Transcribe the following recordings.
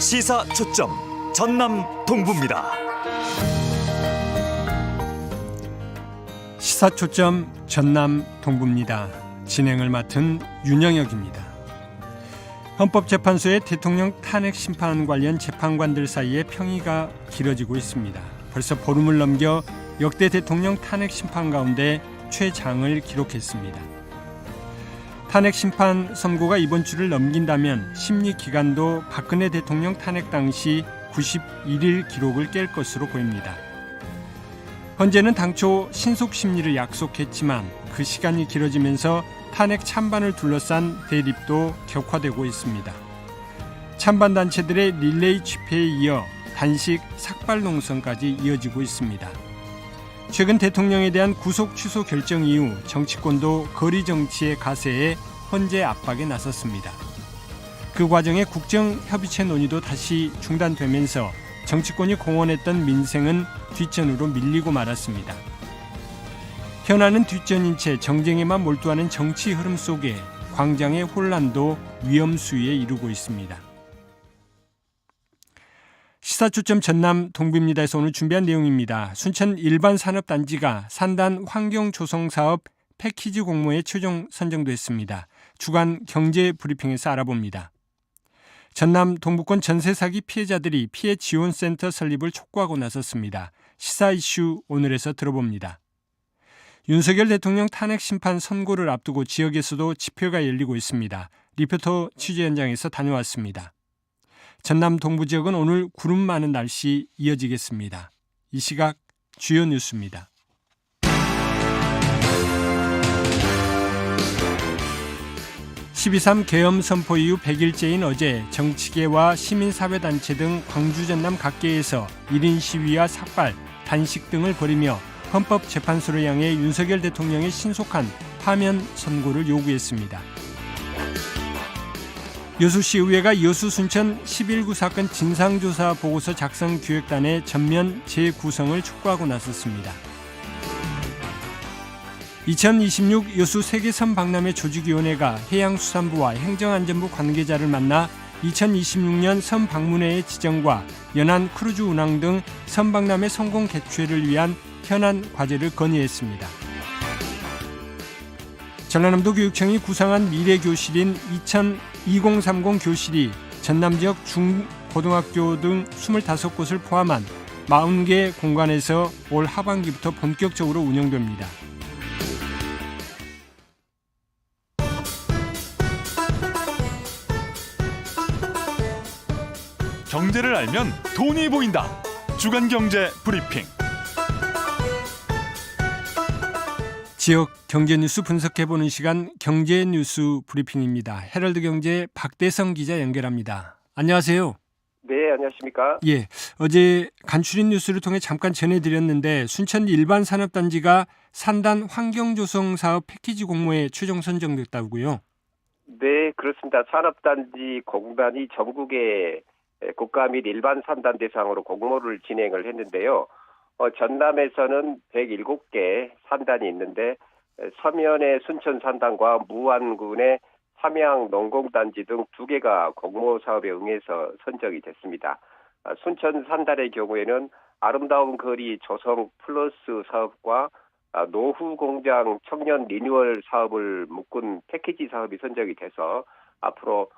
시사 초점 전남 동부입니다. 시사 초점 전남 동부입니다. 진행을 맡은 윤영혁입니다. 헌법재판소의 대통령 탄핵 심판 관련 재판관들 사이에 평의가 길어지고 있습니다. 벌써 보름을 넘겨 역대 대통령 탄핵 심판 가운데 최장을 기록했습니다. 탄핵 심판 선고가 이번 주를 넘긴다면 심리 기간도 박근혜 대통령 탄핵 당시 91일 기록을 깰 것으로 보입니다. 헌재는 당초 신속 심리를 약속했지만 그 시간이 길어지면서 탄핵 찬반을 둘러싼 대립도 격화되고 있습니다. 찬반 단체들의 릴레이 집회에 이어 단식 삭발 농성까지 이어지고 있습니다. 최근 대통령에 대한 구속 취소 결정 이후 정치권도 거리 정치의 가세에 헌재 압박에 나섰습니다. 그 과정에 국정협의체 논의도 다시 중단되면서 정치권이 공언했던 민생은 뒷전으로 밀리고 말았습니다. 현안은 뒷전인 채 정쟁에만 몰두하는 정치 흐름 속에 광장의 혼란도 위험 수위에 이르고 있습니다. 시사초점 전남 동부입니다에서 오늘 준비한 내용입니다. 순천 일반 산업단지가 산단 환경 조성 사업 패키지 공모에 최종 선정됐습니다. 주간 경제 브리핑에서 알아봅니다. 전남 동부권 전세 사기 피해자들이 피해 지원 센터 설립을 촉구하고 나섰습니다. 시사 이슈 오늘에서 들어봅니다. 윤석열 대통령 탄핵 심판 선고를 앞두고 지역에서도 집회가 열리고 있습니다. 리포터 취재 현장에서 다녀왔습니다. 전남 동부 지역은 오늘 구름 많은 날씨 이어지겠습니다. 이 시각 주요 뉴스입니다. 12.3 계엄 선포 이후 100일째인 어제 정치계와 시민사회단체 등 광주 전남 각계에서 1인 시위와 삭발, 단식 등을 벌이며 헌법재판소를 향해 윤석열 대통령의 신속한 파면 선고를 요구했습니다. 여수시의회가 여수 순천 11구 사건 진상조사 보고서 작성 기획단의 전면 재구성을 촉구하고 나섰습니다. 2026 여수 세계선 박람회 조직위원회가 해양수산부와 행정안전부 관계자를 만나 2026년 선 방문회의 지정과 연안 크루즈 운항 등 선박람회 성공 개최를 위한 현안 과제를 건의했습니다. 전라남도 교육청이 구상한 미래 교실인 2030 교실이 전남 지역 중고등학교 등 25곳을 포함한 40개 공간에서 올 하반기부터 본격적으로 운영됩니다. 경제를 알면 돈이 보인다. 주간 경제 브리핑. 지역 경제 뉴스 분석해 보는 시간 경제 뉴스 브리핑입니다. 헤럴드 경제 박대성 기자 연결합니다. 안녕하세요. 네, 안녕하십니까? 예, 어제 간추린 뉴스를 통해 잠깐 전해드렸는데 순천 일반 산업단지가 산단 환경조성 사업 패키지 공모에 최종 선정됐다고요. 네, 그렇습니다. 산업단지 공단이 전국의 국가 및 일반 산단 대상으로 공모를 진행을 했는데요. 어, 전남에서는 107개 산단이 있는데 에, 서면의 순천 산단과 무안군의 삼양 농공단지 등 두 개가 공모 사업에 응해서 선정이 됐습니다. 아, 순천 산단의 경우에는 아름다운 거리 조성 플러스 사업과 아, 노후 공장 청년 리뉴얼 사업을 묶은 패키지 사업이 선정이 돼서 앞으로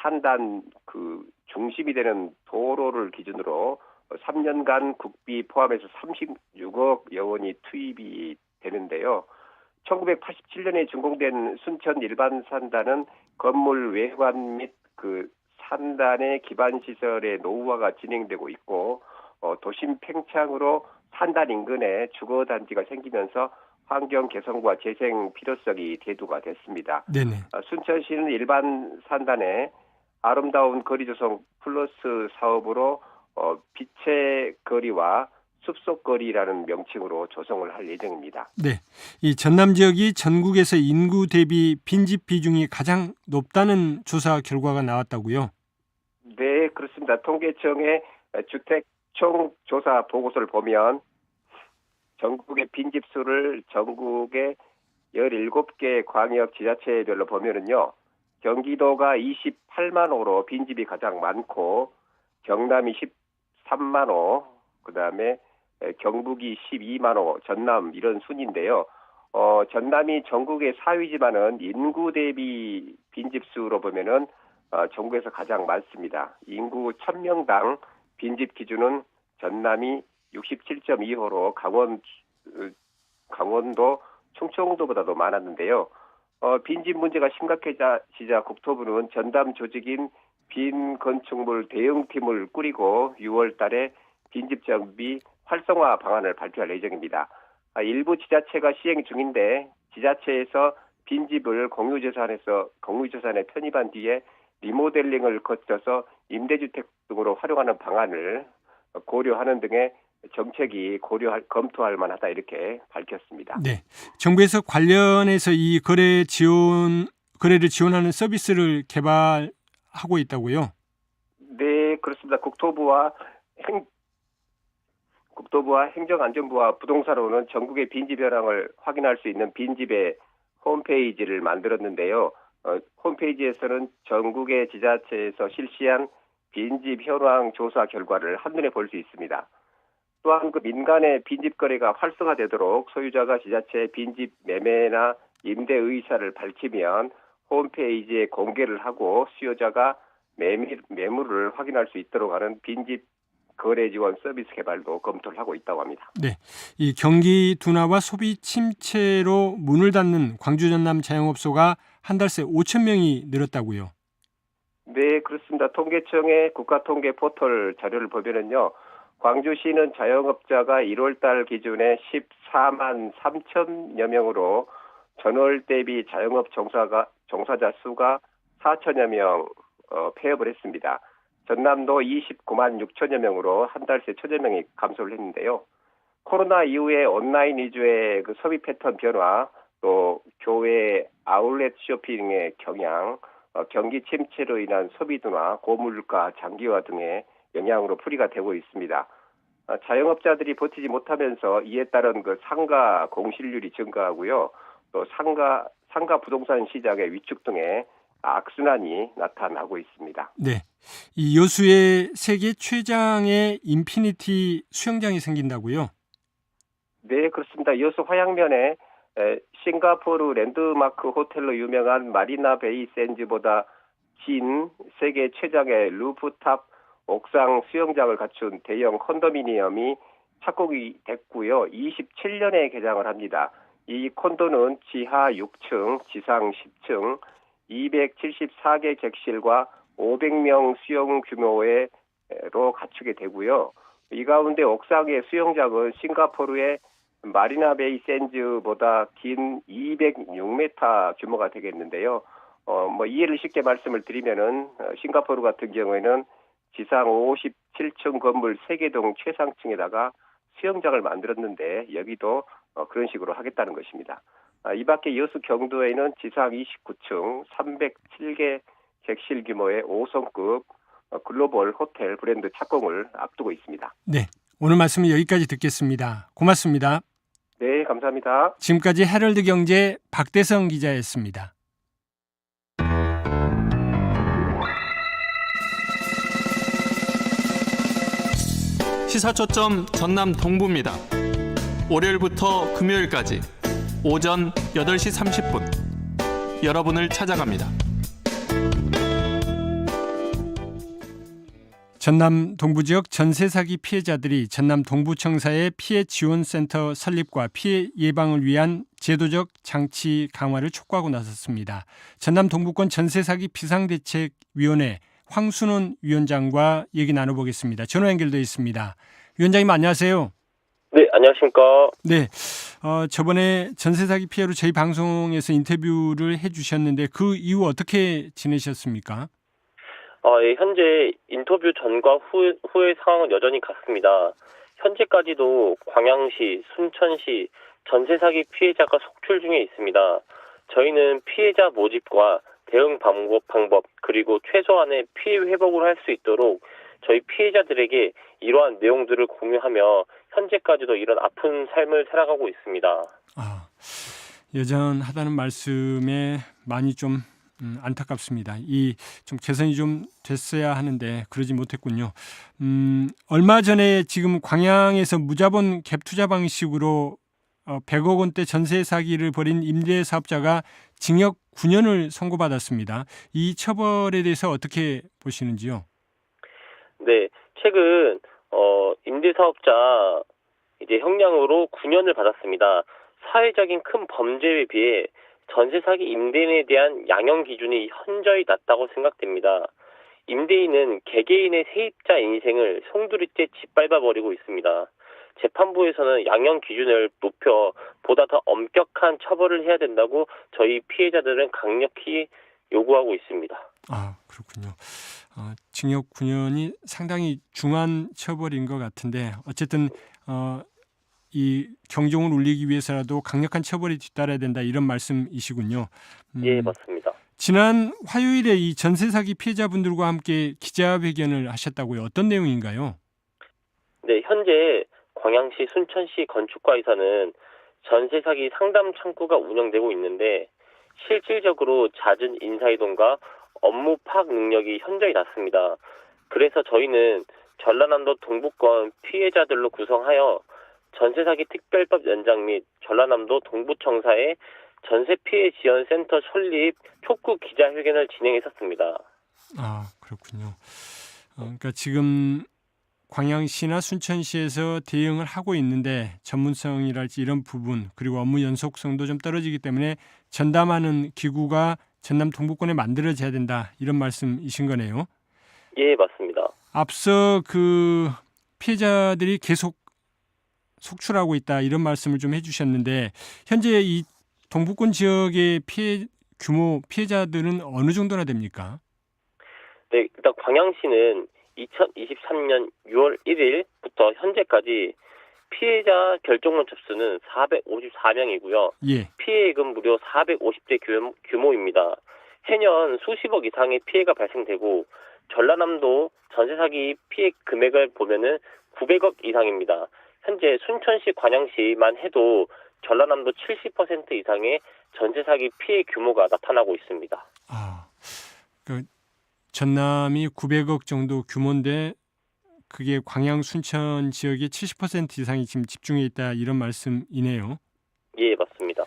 산단 그 중심이 되는 도로를 기준으로 3년간 국비 포함해서 36억 여원이 투입이 되는데요. 1987년에 준공된 순천 일반 산단은 건물 외관 및 그 산단의 기반 시설의 노후화가 진행되고 있고 어, 도심 팽창으로 산단 인근에 주거 단지가 생기면서 환경 개선과 재생 필요성이 대두가 됐습니다. 네네. 어, 순천시는 일반 산단에 아름다운 거리 조성 플러스 사업으로 어, 빛의 거리와 숲속 거리라는 명칭으로 조성을 할 예정입니다. 네, 이 전남 지역이 전국에서 인구 대비 빈집 비중이 가장 높다는 조사 결과가 나왔다고요. 네, 그렇습니다. 통계청의 주택 총 조사 보고서를 보면 전국의 빈집 수를 전국의 17개 광역 지자체별로 보면은요. 경기도가 28만 호로 빈집이 가장 많고 경남이 13만 호, 그다음에 에, 경북이 12만 호, 전남 이런 순인데요. 어, 전남이 전국의 4위지만은 인구 대비 빈집 수로 보면은 어, 전국에서 가장 많습니다. 인구 1000명당 빈집 기준은 전남이 67.2호로 강원 어, 강원도 충청도보다도 많았는데요. 어, 빈집 문제가 심각해지자 국토부는 전담 조직인 빈 건축물 대응팀을 꾸리고 6월 달에 빈집 정비 활성화 방안을 발표할 예정입니다. 아, 일부 지자체가 시행 중인데 지자체에서 빈집을 공유재산에서 공유재산에 편입한 뒤에 리모델링을 거쳐서 임대주택 등으로 활용하는 방안을 고려하는 등의 정책이 고려할 검토할 만하다 이렇게 밝혔습니다. 네. 정부에서 관련해서 이 거래 지원 거래를 지원하는 서비스를 개발 하고 있다고요. 네, 그렇습니다. 국토부와 행 국토부와 행정안전부와 부동산원은 전국의 빈집 현황을 확인할 수 있는 빈집의 홈페이지를 만들었는데요. 어, 홈페이지에서는 전국의 지자체에서 실시한 빈집 현황 조사 결과를 한눈에 볼 수 있습니다. 또한 그 민간의 빈집 거래가 활성화되도록 소유자가 지자체 빈집 매매나 임대 의사를 밝히면 홈페이지에 공개를 하고 수요자가 매물, 매물을 확인할 수 있도록 하는 빈집 거래 지원 서비스 개발도 검토를 하고 있다고 합니다. 이 경기 둔화와 소비 침체로 문을 닫는 광주 전남 자영업소가 한 달 새 5천 명이 늘었다고요. 네, 그렇습니다. 통계청의 국가통계 포털 자료를 보면은요. 광주시는 자영업자가 1월 달 기준에 14만 3천여 명으로 전월 대비 자영업 종사가 종사자 수가 4천여 명 어, 폐업을 했습니다. 전남도 29만 6천여 명으로 한 달 새 천여 명이 감소를 했는데요. 코로나 이후에 온라인 위주의 그 소비 패턴 변화, 또 교외 아울렛 쇼핑의 경향, 어, 경기 침체로 인한 소비 둔화, 고물가 장기화 등의 영향으로 풀이가 되고 있습니다. 어, 자영업자들이 버티지 못하면서 이에 따른 그 상가 공실률이 증가하고요. 또 상가 상가 부동산 시장의 위축 등의 악순환이 나타나고 있습니다. 네. 이 여수에 세계 최장의 인피니티 수영장이 생긴다고요. 네, 그렇습니다. 여수 화양면에 에, 싱가포르 랜드마크 호텔로 유명한 마리나 베이 샌즈보다 긴 세계 최장의 루프탑 옥상 수영장을 갖춘 대형 컨도미니엄이 착공이 됐고요. 27년에 개장을 합니다. 이 콘도는 지하 6층, 지상 10층, 274개 객실과 500명 수용 규모로 갖추게 되고요. 이 가운데 옥상의 수영장은 싱가포르의 마리나 베이 샌즈보다 긴 206m 규모가 되겠는데요. 어, 뭐 이해를 쉽게 말씀을 드리면은 어, 싱가포르 같은 경우에는 지상 57층 건물 3개 동 최상층에다가 수영장을 만들었는데 여기도 어, 그런 식으로 하겠다는 것입니다. 아, 이 밖에 여수 경도에는 지상 29층 307개 객실 규모의 5성급 어, 글로벌 호텔 브랜드 착공을 앞두고 있습니다. 네. 오늘 말씀은 여기까지 듣겠습니다. 고맙습니다. 네, 감사합니다. 지금까지 헤럴드 경제 박대성 기자였습니다. 시사 초점 전남 동부입니다. 월요일부터 금요일까지 오전 8시 30분 여러분을 찾아갑니다. 전남 동부 지역 전세 사기 피해자들이 전남 동부청사의 피해 지원 센터 설립과 피해 예방을 위한 제도적 장치 강화를 촉구하고 나섰습니다. 전남 동부권 전세 사기 비상대책위원회 황순원 위원장과 얘기 나눠보겠습니다. 전화 연결되어 있습니다. 위원장님 안녕하세요. 네, 안녕하십니까. 네, 어, 저번에 전세 사기 피해로 저희 방송에서 인터뷰를 해 주셨는데 그 이후 어떻게 지내셨습니까? 어, 예, 현재 인터뷰 전과 후, 후의 상황은 여전히 같습니다. 현재까지도 광양시, 순천시 전세 사기 피해자가 속출 중에 있습니다. 저희는 피해자 모집과 대응 방법, 방법 그리고 최소한의 피해 회복을 할 수 있도록 저희 피해자들에게 이러한 내용들을 공유하며 현재까지도 이런 아픈 삶을 살아가고 있습니다. 아, 여전하다는 말씀에 많이 좀 음, 안타깝습니다. 이 좀 개선이 좀 됐어야 하는데 그러지 못했군요. 음, 얼마 전에 지금 광양에서 무자본 갭 투자 방식으로 어, 100억 원대 전세 사기를 벌인 임대 사업자가 징역 9년을 선고받았습니다. 이 처벌에 대해서 어떻게 보시는지요? 네, 최근 어, 임대사업자 이제 형량으로 9년을 받았습니다. 사회적인 큰 범죄에 비해 전세 사기 임대인에 대한 양형 기준이 현저히 낮다고 생각됩니다. 임대인은 개개인의 세입자 인생을 송두리째 짓밟아 버리고 있습니다. 재판부에서는 양형 기준을 높여 보다 더 엄격한 처벌을 해야 된다고 저희 피해자들은 강력히 요구하고 있습니다. 아 그렇군요. 어, 징역 9년이 상당히 중한 처벌인 것 같은데 어쨌든 어, 이 경종을 울리기 위해서라도 강력한 처벌이 뒤따라야 된다 이런 말씀이시군요. 음, 예, 맞습니다. 지난 화요일에 이 전세 사기 피해자분들과 함께 기자회견을 하셨다고요. 어떤 내용인가요? 네, 현재 광양시 순천시 건축과에서는 전세 사기 상담 창구가 운영되고 있는데 실질적으로 잦은 인사이동과 업무 파악 능력이 현저히 낮습니다. 그래서 저희는 전라남도 동부권 피해자들로 구성하여 전세 사기 특별법 연장 및 전라남도 동부청사의 전세 피해 지원 센터 설립 촉구 기자회견을 진행했었습니다. 아 그렇군요. 어, 그러니까 지금 광양시나 순천시에서 대응을 하고 있는데 전문성이랄지 이런 부분 그리고 업무 연속성도 좀 떨어지기 때문에 전담하는 기구가 전남 동부권에 만들어져야 된다 이런 말씀이신 거네요. 예, 맞습니다. 앞서 그 피해자들이 계속 속출하고 있다 이런 말씀을 좀 해주셨는데 현재 이 동부권 지역의 피해 규모 피해자들은 어느 정도나 됩니까? 네, 일단 광양시는 2023년 6월 1일부터 현재까지 피해자 결정문 접수는 454명이고요. 예. 피해액은 무려 450대 규모입니다. 해년 수십억 이상의 피해가 발생되고 전라남도 전세 사기 피해 금액을 보면은 900억 이상입니다. 현재 순천시, 관양시만 해도 전라남도 70% 이상의 전세 사기 피해 규모가 나타나고 있습니다. 아, 그 전남이 900억 정도 규모인데 그게 광양 순천 지역의 70% 이상이 지금 집중해 있다 이런 말씀이네요. 예, 맞습니다.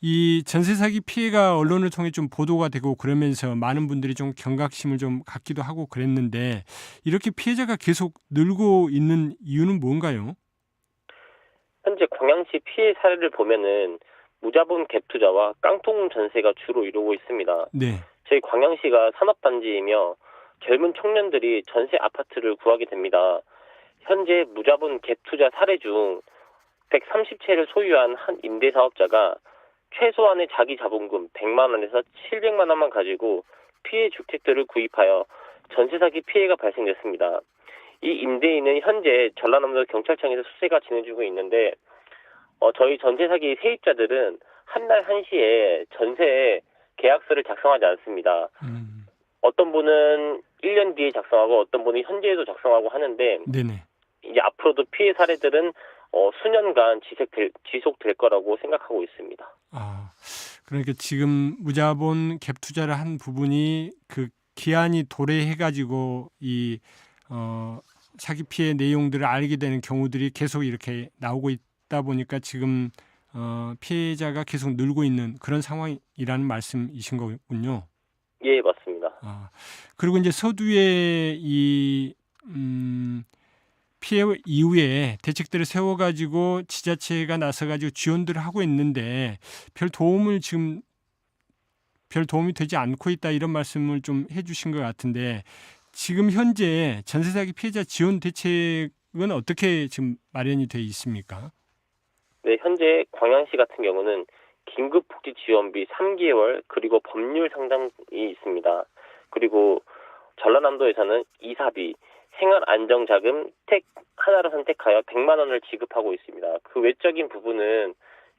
이 전세 사기 피해가 언론을 통해 좀 보도가 되고 그러면서 많은 분들이 좀 경각심을 좀 갖기도 하고 그랬는데 이렇게 피해자가 계속 늘고 있는 이유는 뭔가요? 현재 광양시 피해 사례를 보면은 무자본 갭 투자와 깡통 전세가 주로 이루고 있습니다. 네. 저희 광양시가 산업단지이며 젊은 청년들이 전세 아파트를 구하게 됩니다. 현재 무자본 갭 투자 사례 중 130채를 소유한 한 임대 사업자가 최소한의 자기 자본금 100만 원에서 700만 원만 가지고 피해 주택들을 구입하여 전세 사기 피해가 발생됐습니다. 이 임대인은 현재 전라남도 경찰청에서 수사가 진행 중에 있는데 어, 저희 전세 사기 세입자들은 한 날 한시에 전세 계약서를 작성하지 않습니다. 음, 어떤 분은 1년 뒤에 작성하고 어떤 분이 현재에도 작성하고 하는데 네네. 이제 앞으로도 피해 사례들은 어, 수년간 지속될, 지속될 거라고 생각하고 있습니다. 아, 그러니까 지금 무자본 갭 투자를 한 부분이 그 기한이 도래해가지고 이 어, 사기 피해 내용들을 알게 되는 경우들이 계속 이렇게 나오고 있다 보니까 지금 어, 피해자가 계속 늘고 있는 그런 상황이라는 말씀이신 거군요. 예, 맞습니다. 아, 그리고 이제 서두에 이 음, 피해 이후에 대책들을 세워가지고 지자체가 나서가지고 지원들을 하고 있는데 별 도움을 지금 별 도움이 되지 않고 있다 이런 말씀을 좀 해주신 것 같은데 지금 현재 전세 사기 피해자 지원 대책은 어떻게 지금 마련이 돼 있습니까? 네, 현재 광양시 같은 경우는 긴급 복지 지원비 3개월 그리고 법률 상담이 있습니다. 그리고 전라남도에서는 이사비, 생활 안정 자금 택 하나로 선택하여 100만 원을 지급하고 있습니다. 그 외적인 부분은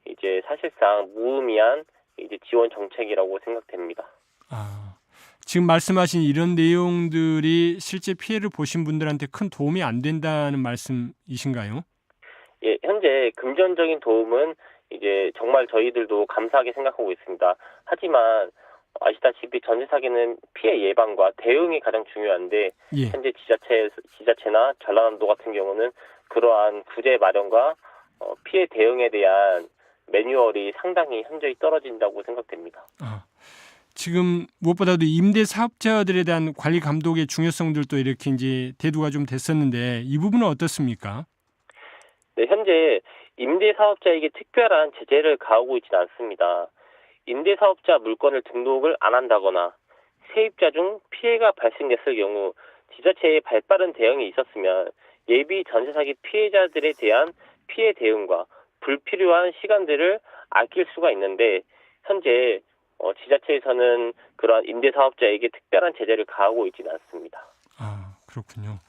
이제 사실상 무의미한 이제 지원 정책이라고 생각됩니다. 아, 지금 말씀하신 이런 내용들이 실제 피해를 보신 분들한테 큰 도움이 안 된다는 말씀이신가요? 예, 현재 금전적인 도움은 이제 정말 저희들도 감사하게 생각하고 있습니다. 하지만 아시다시피 전세 사기는 피해 예방과 대응이 가장 중요한데 예. 현재 지자체 지자체나 전라남도 같은 경우는 그러한 구제 마련과 어, 피해 대응에 대한 매뉴얼이 상당히 현저히 떨어진다고 생각됩니다. 아, 지금 무엇보다도 임대 사업자들에 대한 관리 감독의 중요성들도 이렇게 이제 대두가 좀 됐었는데 이 부분은 어떻습니까? 네, 현재 임대 사업자에게 특별한 제재를 가하고 있지는 않습니다. 임대 사업자 물건을 등록을 안 한다거나 세입자 중 피해가 발생됐을 경우 지자체의 발빠른 대응이 있었으면 예비 전세 사기 피해자들에 대한 피해 대응과 불필요한 시간들을 아낄 수가 있는데 현재 어, 지자체에서는 그러한 임대 사업자에게 특별한 제재를 가하고 있지는 않습니다. 아 그렇군요.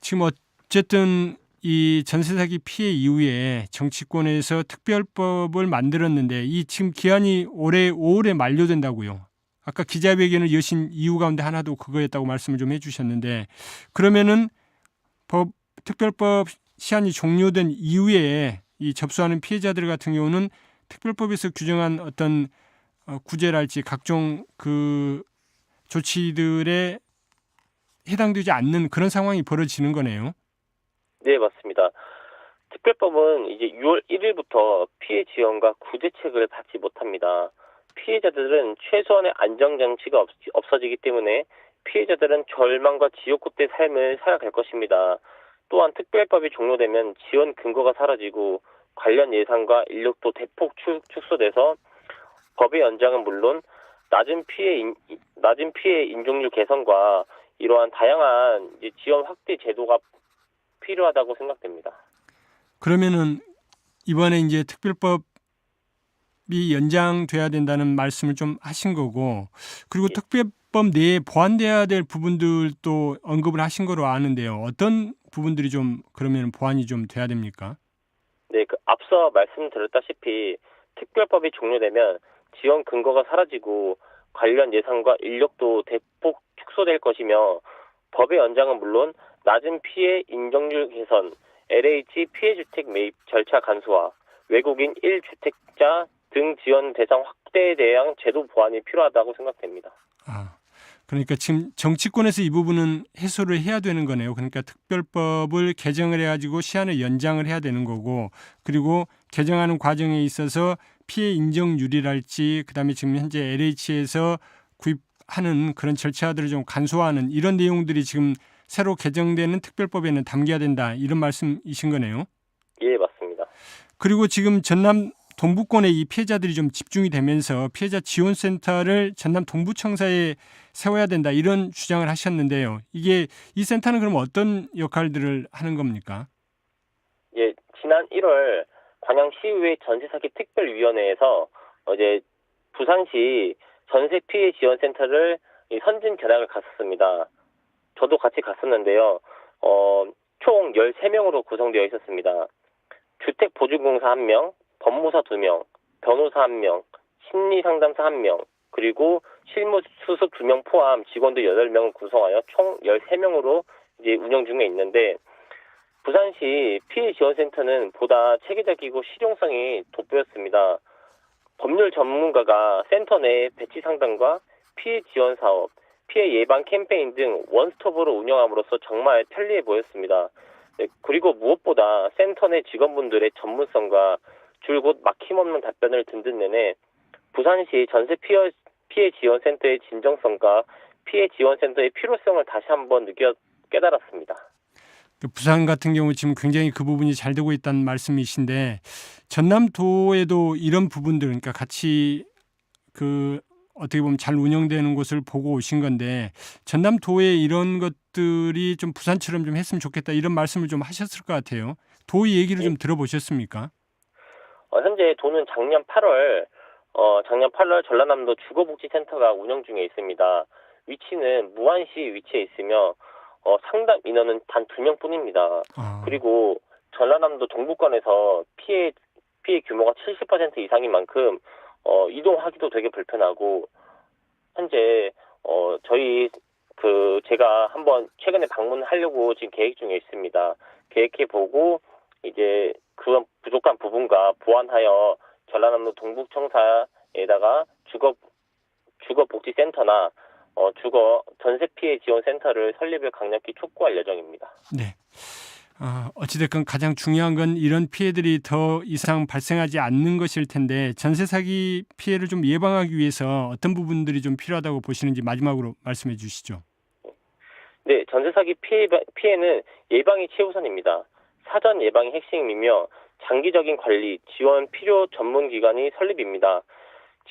지금 어쨌든 이 전세 사기 피해 이후에 정치권에서 특별법을 만들었는데 이 지금 기한이 올해 5월에 만료된다고요. 아까 기자회견을 여신 이유 가운데 하나도 그거였다고 말씀을 좀 해주셨는데 그러면은 법 특별법 시한이 종료된 이후에 이 접수하는 피해자들 같은 경우는 특별법에서 규정한 어떤 어, 구제랄지 각종 그 조치들에 해당되지 않는 그런 상황이 벌어지는 거네요. 네, 맞습니다. 특별법은 이제 6월 1일부터 피해 지원과 구제책을 받지 못합니다. 피해자들은 최소한의 안정장치가 없, 없어지기 때문에 피해자들은 절망과 지옥 끝의 삶을 살아갈 것입니다. 또한 특별법이 종료되면 지원 근거가 사라지고 관련 예산과 인력도 대폭 축, 축소돼서 법의 연장은 물론 낮은 피해 인, 낮은 피해 인종률 개선과 이러한 다양한 지원 확대 제도가 필요하다고 생각됩니다. 그러면은 이번에 이제 특별법이 연장돼야 된다는 말씀을 좀 하신 거고 그리고 예. 특별법 내에 보완돼야 될 부분들도 언급을 하신 거로 아는데요. 어떤 부분들이 좀 그러면 보완이 좀 돼야 됩니까? 네, 그 앞서 말씀드렸다시피 특별법이 종료되면 지원 근거가 사라지고 관련 예산과 인력도 대폭 축소될 것이며 법의 연장은 물론 낮은 피해 인정률 개선, LH 피해 주택 매입 절차 간소화, 외국인 1주택자 등 지원 대상 확대에 대한 제도 보완이 필요하다고 생각됩니다. 아, 그러니까 지금 정치권에서 이 부분은 해소를 해야 되는 거네요. 그러니까 특별법을 개정을 해가지고 시한을 연장을 해야 되는 거고, 그리고 개정하는 과정에 있어서 피해 인정률이랄지, 그다음에 지금 현재 LH에서 구입하는 그런 절차들을 좀 간소화하는 이런 내용들이 지금 새로 개정되는 특별법에는 담겨야 된다 이런 말씀이신 거네요. 예, 맞습니다. 그리고 지금 전남 동부권에 이 피해자들이 좀 집중이 되면서 피해자 지원센터를 전남 동부청사에 세워야 된다 이런 주장을 하셨는데요. 이게 이 센터는 그럼 어떤 역할들을 하는 겁니까? 예, 지난 1월 광양시의회 전세사기 특별위원회에서 어제 부산시 전세 피해 지원센터를 이 선진 견학을 갔었습니다. 저도 같이 갔었는데요. 어, 총 13명으로 구성되어 있었습니다. 주택보증공사 1명, 법무사 2명, 변호사 1명, 심리상담사 1명, 그리고 실무수습 2명 포함 직원들 8명을 구성하여 총 13명으로 이제 운영 중에 있는데 부산시 피해 지원센터는 보다 체계적이고 실용성이 돋보였습니다. 법률 전문가가 센터 내 배치 상담과 피해 지원 사업, 피해 예방 캠페인 등 원스톱으로 운영함으로써 정말 편리해 보였습니다. 네, 그리고 무엇보다 센터 내 직원분들의 전문성과 줄곧 막힘없는 답변을 듣는 내내 부산시 전세 피해, 피해 지원센터의 진정성과 피해 지원센터의 필요성을 다시 한번 느껴 깨달았습니다. 그 부산 같은 경우 지금 굉장히 그 부분이 잘 되고 있다는 말씀이신데 전남도에도 이런 부분들 그러니까 같이 그 어떻게 보면 잘 운영되는 곳을 보고 오신 건데 전남도에 이런 것들이 좀 부산처럼 좀 했으면 좋겠다 이런 말씀을 좀 하셨을 것 같아요. 도의 얘기를 좀 들어보셨습니까? 어, 현재 도는 작년 8월 어, 작년 8월 전라남도 주거복지센터가 운영 중에 있습니다. 위치는 무안시 위치해 있으며 어, 상담 인원은 단 두 명뿐입니다. 아, 그리고 전라남도 동부권에서 피해 피해 규모가 70% 이상인 만큼 어, 이동하기도 되게 불편하고 현재 어, 저희 그 제가 한번 최근에 방문하려고 지금 계획 중에 있습니다. 계획해 보고 이제 그런 부족한 부분과 보완하여 전라남도 동북청사에다가 주거 주거복지센터나 어, 주거 전세 피해 지원 센터를 설립을 강력히 촉구할 예정입니다. 네. 어, 어찌됐건 가장 중요한 건 이런 피해들이 더 이상 발생하지 않는 것일 텐데 전세 사기 피해를 좀 예방하기 위해서 어떤 부분들이 좀 필요하다고 보시는지 마지막으로 말씀해 주시죠. 네, 전세 사기 피해, 피해는 예방이 최우선입니다. 사전 예방이 핵심이며 장기적인 관리, 지원 필요 전문 기관이 설립입니다.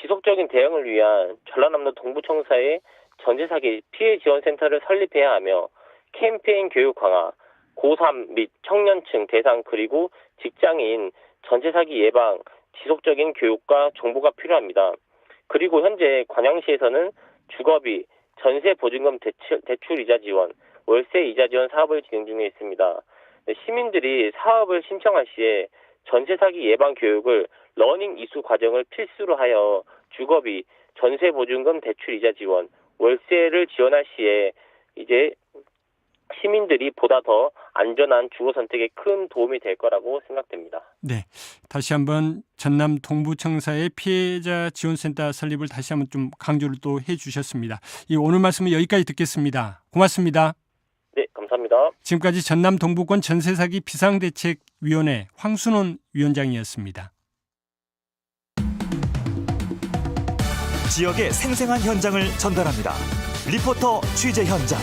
지속적인 대응을 위한 전라남도 동부청사의 전세 사기 피해 지원 센터를 설립해야 하며 캠페인 교육 강화, 고3 및 청년층 대상 그리고 직장인 전세 사기 예방, 지속적인 교육과 정보가 필요합니다. 그리고 현재 관양시에서는 주거비, 전세 보증금 대출, 대출 이자 지원, 월세 이자 지원 사업을 진행 중에 있습니다. 네, 시민들이 사업을 신청할 시에 전세 사기 예방 교육을 러닝 이수 과정을 필수로 하여 주거비, 전세 보증금 대출 이자 지원, 월세를 지원할 시에 이제 시민들이 보다 더 안전한 주거 선택에 큰 도움이 될 거라고 생각됩니다. 네. 다시 한번 전남 동부청사의 피해자 지원센터 설립을 다시 한번 좀 강조를 또 해 주셨습니다. 이 오늘 말씀은 여기까지 듣겠습니다. 고맙습니다. 네, 감사합니다. 지금까지 전남 동부권 전세 사기 비상대책위원회 황순원 위원장이었습니다. 지역의 생생한 현장을 전달합니다. 리포터 취재 현장.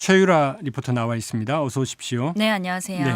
최유라 리포터 나와 있습니다. 어서 오십시오. 네, 안녕하세요. 네.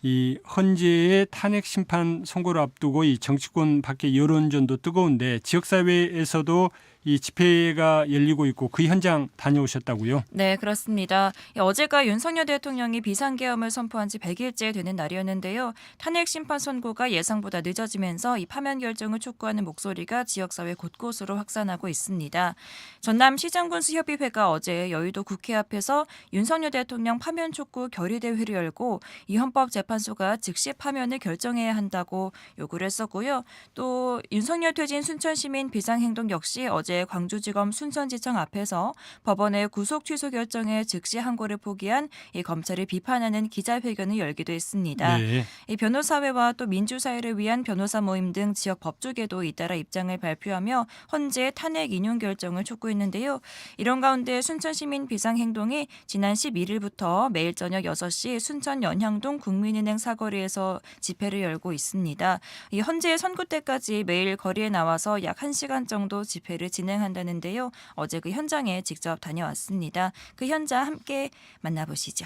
이 헌재의 탄핵 심판 선고를 앞두고 이 정치권 밖의 여론전도 뜨거운데 지역 사회에서도 이 집회가 열리고 있고 그 현장 다녀오셨다고요? 네, 그렇습니다. 이 어제가 윤석열 대통령이 비상계엄을 선포한 지 100일째 되는 날이었는데요. 탄핵 심판 선고가 예상보다 늦어지면서 이 파면 결정을 촉구하는 목소리가 지역사회 곳곳으로 확산하고 있습니다. 전남 시장군수협의회가 어제 여의도 국회 앞에서 윤석열 대통령 파면 촉구 결의대회를 열고 이 헌법재판소가 즉시 파면을 결정해야 한다고 요구를 했었고요. 또 윤석열 퇴진 순천시민 비상행동 역시 어제 광주지검 순천지청 앞에서 법원의 구속 취소 결정에 즉시 항고를 포기한 이 검찰을 비판하는 기자회견을 열기도 했습니다. 네. 이 변호사회와 또 민주사회를 위한 변호사 모임 등 지역 법조계도 잇따라 입장을 발표하며 헌재 탄핵 인용 결정을 촉구했는데요. 이런 가운데 순천 시민 비상 행동이 지난 11일부터 매일 저녁 6시 순천 연향동 국민은행 사거리에서 집회를 열고 있습니다. 이 헌재 선고 때까지 매일 거리에 나와서 약 1시간 정도 집회를 진행 한다는데요. 어제 그 현장에 직접 다녀왔습니다. 그 현장 함께 만나보시죠.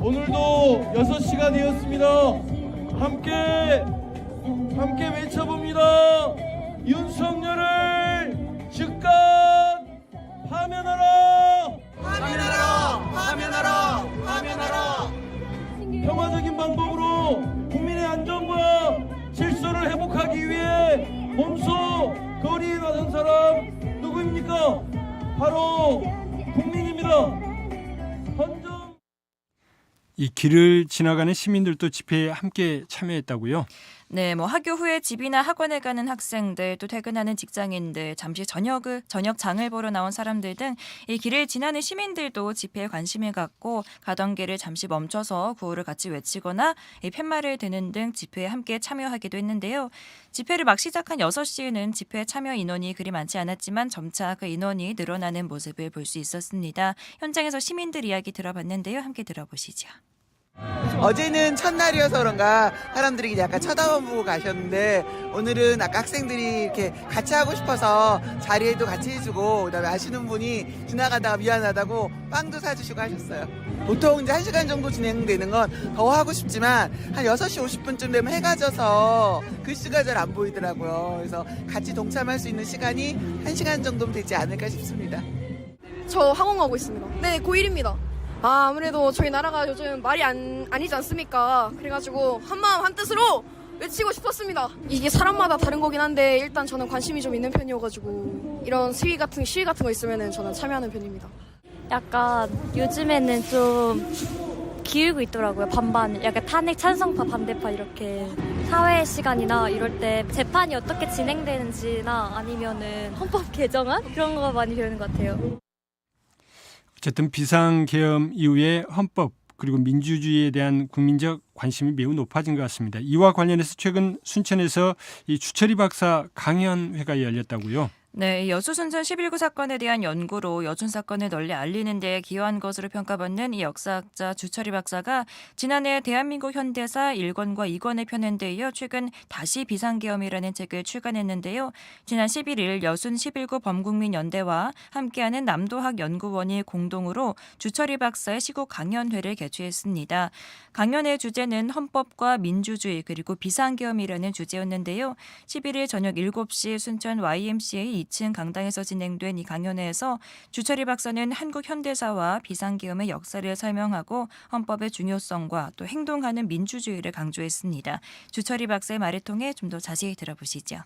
오늘도 6시간이었습니다. 함께 함께 외쳐봅니다. 윤석열을 즉각 파면하라. 파면하라. 파면하라. 파면하라. 평화적인 방법으로 국민의 안전과 질서를 회복하기 위해 몸소 거리에 나선 사람 누구입니까? 바로 국민입니다. 헌정 이 길을 지나가는 시민들도 집회에 함께 참여했다고요? 네, 뭐 학교 후에 집이나 학원에 가는 학생들, 또 퇴근하는 직장인들, 잠시 저녁을 저녁 장을 보러 나온 사람들 등 이 길을 지나는 시민들도 집회에 관심을 갖고 가던 길을 잠시 멈춰서 구호를 같이 외치거나 이 팻말을 드는 등 집회에 함께 참여하기도 했는데요. 집회를 막 시작한 6시에는 집회 참여 인원이 그리 많지 않았지만 점차 그 인원이 늘어나는 모습을 볼 수 있었습니다. 현장에서 시민들 이야기 들어봤는데요. 함께 들어보시죠. 어제는 첫날이어서 그런가 사람들이 약간 쳐다보고 가셨는데 오늘은 아까 학생들이 이렇게 같이 하고 싶어서 자리에도 같이 해주고 그다음에 아시는 분이 지나가다가 미안하다고 빵도 사주시고 하셨어요. 보통 이제 1시간 정도 진행되는 건 더 하고 싶지만 한 6시 50분쯤 되면 해가 져서 글씨가 잘 안 보이더라고요. 그래서 같이 동참할 수 있는 시간이 1시간 정도면 되지 않을까 싶습니다. 저 학원 가고 있습니다. 네, 고1입니다. 아, 아무래도 저희 나라가 요즘 말이 안, 아니지 않습니까? 그래가지고 한마음 한뜻으로 외치고 싶었습니다. 이게 사람마다 다른 거긴 한데 일단 저는 관심이 좀 있는 편이어가지고 이런 시위 같은 시위 같은 거 있으면은 저는 참여하는 편입니다. 약간 요즘에는 좀 기울고 있더라고요. 반반. 약간 탄핵 찬성파 반대파 이렇게 사회 시간이나 이럴 때 재판이 어떻게 진행되는지나 아니면은 헌법 개정안 그런 거 많이 배우는 것 같아요. 어쨌든 비상계엄 이후에 헌법 그리고 민주주의에 대한 국민적 관심이 매우 높아진 것 같습니다. 이와 관련해서 최근 순천에서 이 주철이 박사 강연회가 열렸다고요. 네, 여수 순천 11구 사건에 대한 연구로 여순 사건을 널리 알리는 데 기여한 것으로 평가받는 이 역사학자 주철이 박사가 지난해 대한민국 현대사 1권과 2권에 펴낸 데 이어 최근 다시 비상계엄이라는 책을 출간했는데요. 지난 11일 여순 11구 범국민연대와 함께하는 남도학 연구원이 공동으로 주철이 박사의 시국 강연회를 개최했습니다. 강연의 주제는 헌법과 민주주의 그리고 비상계엄이라는 주제였는데요. 11일 저녁 7시 순천 YMCA 2층 강당에서 진행된 이 강연회에서 주철이 박사는 한국 현대사와 비상계엄의 역사를 설명하고 헌법의 중요성과 또 행동하는 민주주의를 강조했습니다. 주철이 박사의 말을 통해 좀 더 자세히 들어보시죠.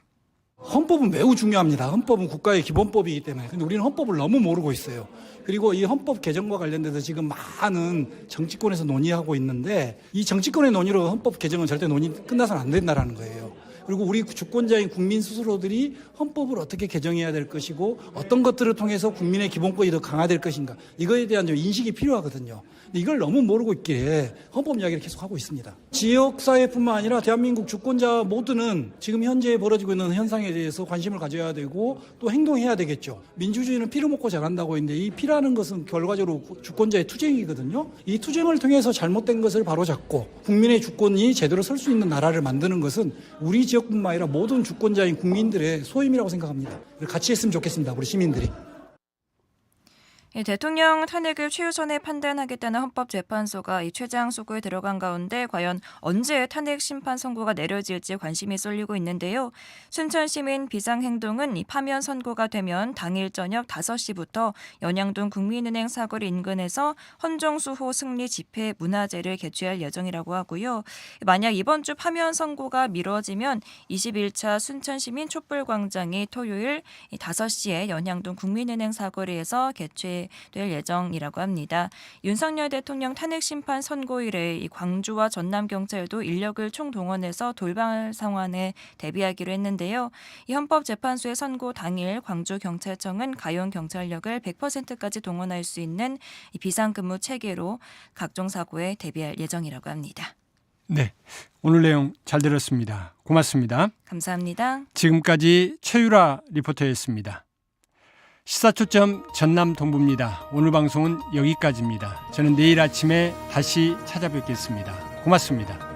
헌법은 매우 중요합니다. 헌법은 국가의 기본법이기 때문에. 근데 우리는 헌법을 너무 모르고 있어요. 그리고 이 헌법 개정과 관련돼서 지금 많은 정치권에서 논의하고 있는데 이 정치권의 논의로 헌법 개정은 절대 논의 끝나서는 안 된다라는 거예요. 그리고 우리 주권자인 국민 스스로들이 헌법을 어떻게 개정해야 될 것이고 어떤 것들을 통해서 국민의 기본권이 더 강화될 것인가 이거에 대한 좀 인식이 필요하거든요. 이걸 너무 모르고 있기에 헌법 이야기를 계속 하고 있습니다. 지역사회뿐만 아니라 대한민국 주권자 모두는 지금 현재 벌어지고 있는 현상에 대해서 관심을 가져야 되고 또 행동해야 되겠죠. 민주주의는 피를 먹고 자란다고 했는데 이 피라는 것은 결과적으로 주권자의 투쟁이거든요. 이 투쟁을 통해서 잘못된 것을 바로잡고 국민의 주권이 제대로 설 수 있는 나라를 만드는 것은 우리 지역뿐만 아니라 모든 주권자인 국민들의 소임이라고 생각합니다. 같이 했으면 좋겠습니다. 우리 시민들이. 이 대통령 탄핵을 최우선에 판단하겠다는 헌법재판소가 이 최장 수구에 들어간 가운데 과연 언제 탄핵 심판 선고가 내려질지 관심이 쏠리고 있는데요. 순천 시민 비상행동은 이 파면 선고가 되면 당일 저녁 5시부터 연양동 국민은행 사거리 인근에서 헌정수호 승리 집회 문화제를 개최할 예정이라고 하고요. 만약 이번 주 파면 선고가 미뤄지면 21차 순천 시민 촛불 광장이 토요일 5시에 연양동 국민은행 사거리에서 개최 될 예정이라고 합니다. 윤석열 대통령 탄핵 심판 선고일에 이 광주와 전남 경찰도 인력을 총동원해서 돌발 상황에 대비하기로 했는데요. 이 헌법재판소의 선고 당일 광주 경찰청은 가용 경찰력을 100%까지 동원할 수 있는 이 비상근무 체계로 각종 사고에 대비할 예정이라고 합니다. 네. 오늘 내용 잘 들었습니다. 고맙습니다. 감사합니다. 지금까지 최유라 리포터였습니다. 시사초점 전남 동부입니다. 오늘 방송은 여기까지입니다. 저는 내일 아침에 다시 찾아뵙겠습니다. 고맙습니다.